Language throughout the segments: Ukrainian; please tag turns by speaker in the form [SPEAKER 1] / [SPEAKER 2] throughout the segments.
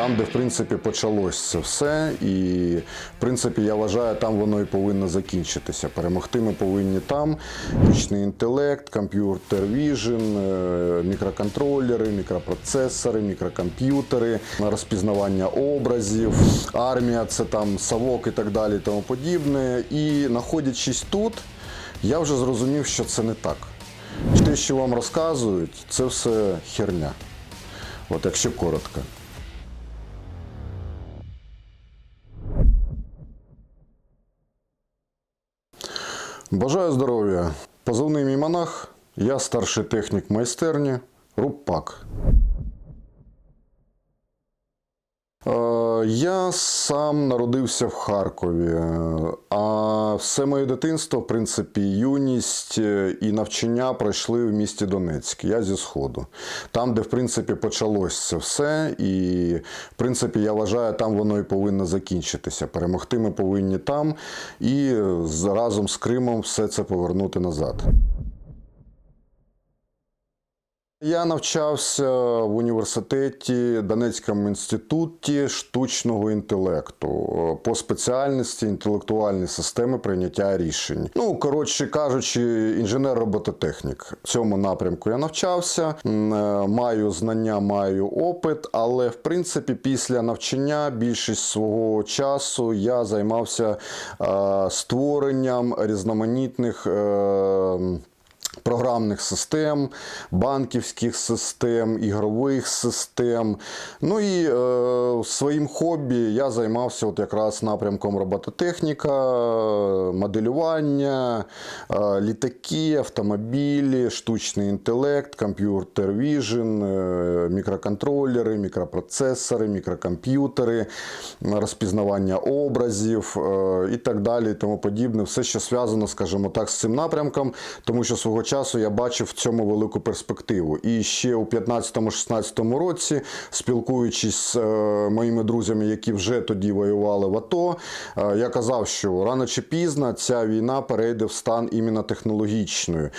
[SPEAKER 1] Там, де в принципі почалось це все, і в принципі я вважаю, там воно і повинно закінчитися. Перемогти ми повинні там. Вічний інтелект, комп'ютер віжн, е, мікроконтролери, мікропроцесори, мікрокомп'ютери, розпізнавання образів, армія це там совок і так далі, і тому подібне. І знаходячись тут, я вже зрозумів, що це не так. Те, що вам розказують, це все херня. От якщо коротко. Бажаю здоров'я. Позивний мій монах. Я старший технік майстерні Рупак. Я сам народився в Харкові, е, а все моє дитинство, в принципі, юність е, і навчання пройшли в місті Донецьк. Я зі Сходу. Там, де в принципі почалось це все, і в принципі, я вважаю, там воно і повинно закінчитися. Перемогти ми повинні там і з- разом з Кримом все це повернути назад. Я навчався в університеті Донецькому інституті штучного інтелекту е, по спеціальності інтелектуальні системи прийняття рішень. Ну коротше кажучи, інженер-робототехнік. В цьому напрямку я навчався, е, маю знання, маю опит, але в принципі після навчання більшість свого часу я займався е, створенням різноманітних. Програмних систем, банківських систем, ігрових систем. Ну і е, своїм хобі я займався от якраз напрямком робототехніка, моделювання, е, літаки, автомобілі, штучний інтелект, комп'ютер віжн, е, мікроконтролери, мікропроцесори, мікрокомп'ютери, розпізнавання образів е, і так далі, тому подібне. Все, що зв'язано, скажімо так, з цим напрямком, тому що свого часу я бачив в цьому велику перспективу. І ще у 15-16 році, спілкуючись з е, моїми друзями, які вже тоді воювали в АТО, е, я казав, що рано чи пізно ця війна перейде в стан іменно технологічної.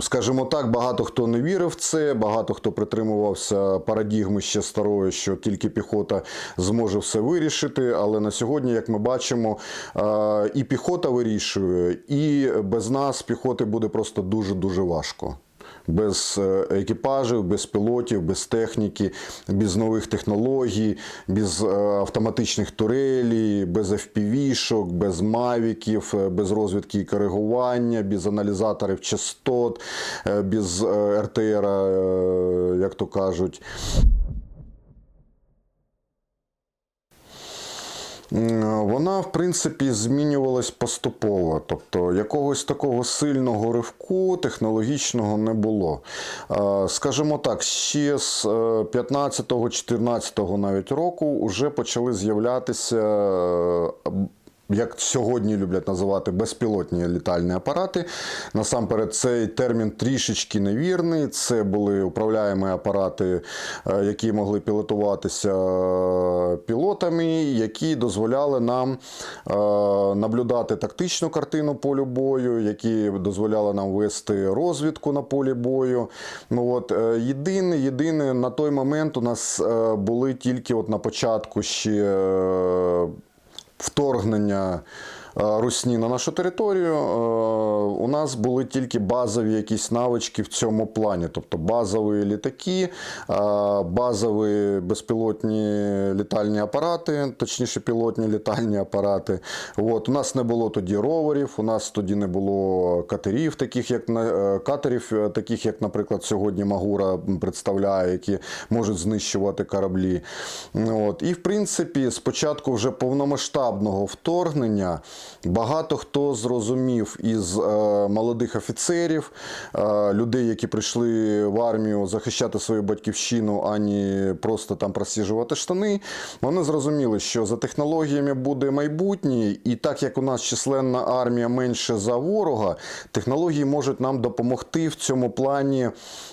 [SPEAKER 1] Скажімо так, багато хто не вірив в це, багато хто притримувався парадігми ще старої, що тільки піхота зможе все вирішити. Але на сьогодні, як ми бачимо, е, і піхота вирішує, і без нас піхоти буде просто дуже дуже важко. Без е, екіпажів, без пілотів, без техніки, без нових технологій, без е, автоматичних турелей, без FPV-шок, без мавіків, е, без розвідки і коригування, без аналізаторів частот, без РТР, як то кажуть. Вона, в принципі, змінювалась поступово. Тобто якогось такого сильного ривку технологічного не було. Е, Скажімо так, ще з 15-14 навіть року вже почали з'являтися. Як сьогодні люблять називати безпілотні літальні апарати. Насамперед, цей термін трішечки невірний. Це були управляємі апарати, е, які могли пілотуватися е, пілотами, які дозволяли нам е, наблюдати тактичну картину полю бою, які дозволяли нам вести розвідку на полі бою. Ну от єдине, єдине на той момент у нас були тільки от на початку ще. Вторгнення Русні на нашу територію, е, у нас були тільки базові якісь навички в цьому плані, тобто базові літаки, е, базові безпілотні літальні апарати, точніше пілотні літальні апарати. От, у нас не було тоді роверів, у нас тоді не було катерів, таких як е, катерів, е, таких як, наприклад, сьогодні Магура представляє, які можуть знищувати кораблі. От. І в принципі, спочатку вже повномасштабного вторгнення багато хто зрозумів із е, молодих офіцерів, е, людей, які прийшли в армію захищати свою батьківщину, ані просто там просіжувати штани. Вони зрозуміли, що за технологіями буде майбутнє, і так як у нас численна армія менше за ворога, технології можуть нам допомогти в цьому плані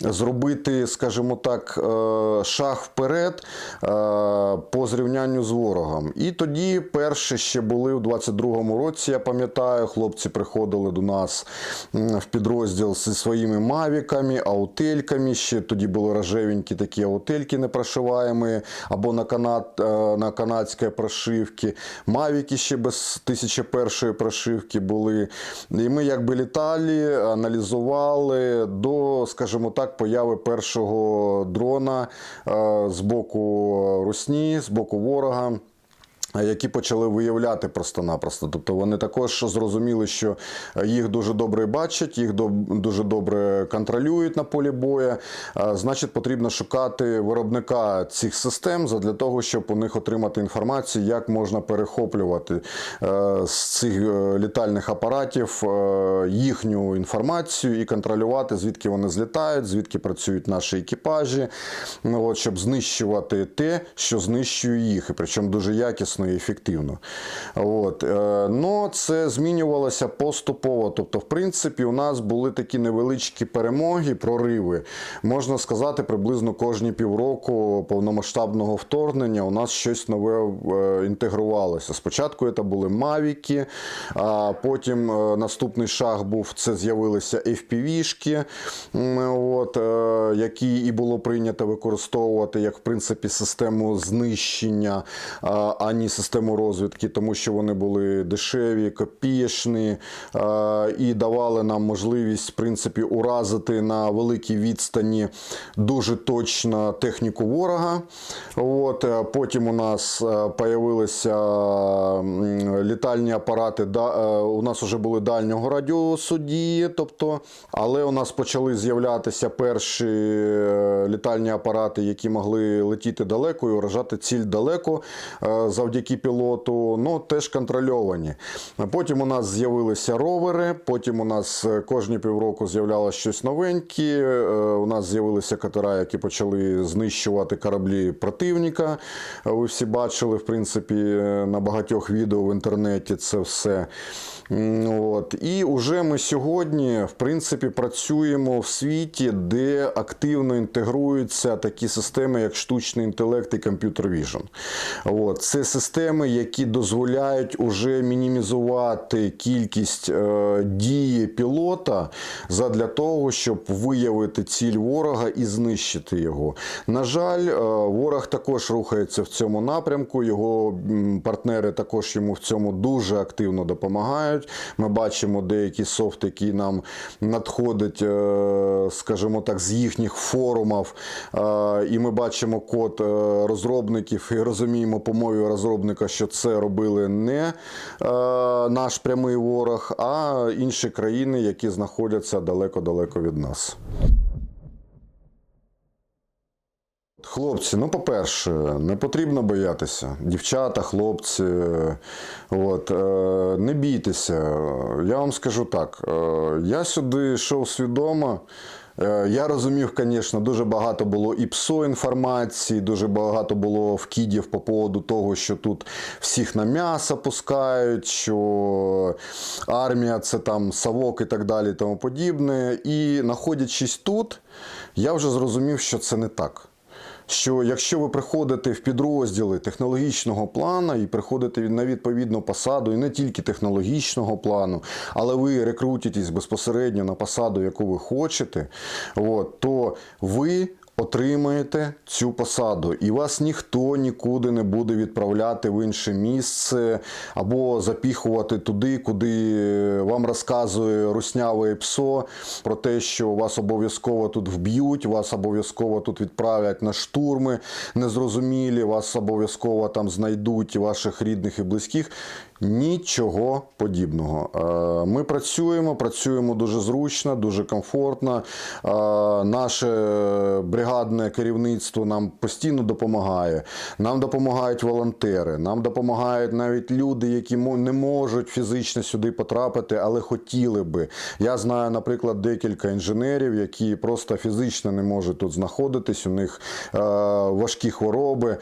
[SPEAKER 1] зробити, скажімо так, е, шаг вперед по зрівнянню з ворогом. І тоді перші ще були у 22-му році, я пам'ятаю, хлопці приходили до нас в підрозділ зі своїми мавіками, аутельками. Ще тоді були рожевенькі такі аутельки непрошиваємі або на, канат, е, на канадській прошивці. Мавіки ще без 1001 прошивки були. І ми якби літали, аналізували до, скажімо так, появи першого дрона е, з боку Русні, з боку ворога. Які почали виявляти просто-напросто. Тобто вони також зрозуміли, що їх дуже добре бачать, їх дуже добре контролюють на полі бою. Значить, потрібно шукати виробника цих систем для того, щоб у них отримати інформацію, як можна перехоплювати е, з цих е, літальних апаратів е, їхню інформацію і контролювати, звідки вони злітають, звідки працюють наші екіпажі, ну, от, щоб знищувати те, що знищує їх, і причому дуже якісно і ефективно. От. е, Но це змінювалося поступово. Тобто, в принципі, у нас були такі невеличкі перемоги, прориви. Можна сказати, приблизно кожні півроку повномасштабного вторгнення у нас щось нове е, інтегрувалося. Спочатку це були Мавіки, а потім е, наступний шаг був це з'явилися FPV-шки, от, які і було прийнято використовувати як в принципі систему знищення, а а не систему розвідки, тому що вони були дешеві, копієчні е, і давали нам можливість в принципі уразити на великій відстані дуже точно техніку ворога. От, е, потім у нас е, появилися літальні апарати. е, У нас вже були дальнього радіусу дії, тобто, але у нас почали з'являтися перші літальні апарати, які могли летіти далеко і уражати ціль далеко е, завдяки пілоту, ну теж контрольовані. Потім у нас з'явилися ровери, потім у нас е, кожні півроку з'являлося щось новеньке. е, У нас з'явилися катера, які почали знищувати кораблі противника. Е, Ви всі бачили, в принципі, на багатьох відео в інтернеті це все. От. І вже ми сьогодні, в принципі, працюємо в світі, де активно інтегруються такі системи, як штучний інтелект і комп'ютер віжн. Це системи, які дозволяють уже мінімізувати кількість е, дії пілота задля того, щоб виявити ціль ворога і знищити його. На жаль, е, ворог також рухається в цьому напрямку. Його партнери також йому в цьому дуже активно допомагають. Ми бачимо деякі софт, які нам надходять, е, скажімо так, з їхніх форумів. І ми бачимо код розробників і розуміємо по мові розробника, що це робили не е, наш прямий ворог, а інші країни, які знаходяться далеко-далеко від нас. Хлопці, ну по-перше, не потрібно боятися. Дівчата, хлопці, от, е, не бійтеся. Я вам скажу так: е, я сюди йшов свідомо. Е, Я розумів, звісно, дуже багато було і псо інформації, дуже багато було вкидів по поводу того, що тут всіх на м'ясо пускають, що армія це там савок і так далі, і тому подібне. І знаходячись тут, я вже зрозумів, що це не так що якщо ви приходите в підрозділи технологічного плану і приходите на відповідну посаду, і не тільки технологічного плану, але ви рекрутитесь безпосередньо на посаду, яку ви хочете, от, то ви отримаєте цю посаду, і вас ніхто нікуди не буде відправляти в інше місце або запіхувати туди, куди вам розказує русняве псо про те, що вас обов'язково тут вб'ють, вас обов'язково тут відправлять на штурми незрозумілі, вас обов'язково там знайдуть ваших рідних і близьких. Нічого подібного. Е, Ми працюємо, працюємо дуже зручно, дуже комфортно. Е, Наше бригадне керівництво нам постійно допомагає. Нам допомагають волонтери, нам допомагають навіть люди, які не можуть фізично сюди потрапити, але хотіли би. Я знаю, наприклад, декілька інженерів, які просто фізично не можуть тут знаходитись. У них е, важкі хвороби,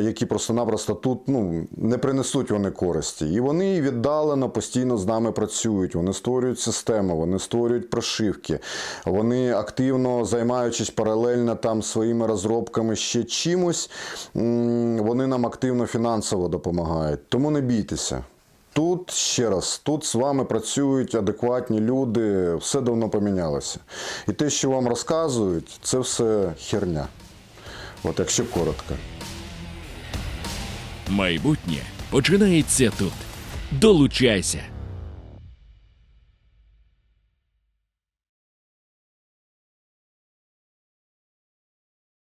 [SPEAKER 1] які просто-напросто тут ну, не принесуть вони користі. І вони віддалено постійно з нами працюють. Вони створюють систему, вони створюють прошивки, вони активно займаючись паралельно там своїми розробками ще чимось, вони нам активно фінансово допомагають. Тому не бійтеся. Тут ще раз, тут з вами працюють адекватні люди, все давно помінялося. І те, що вам розказують, це все херня. От якщо коротко.
[SPEAKER 2] Майбутнє починається тут. Долучайся!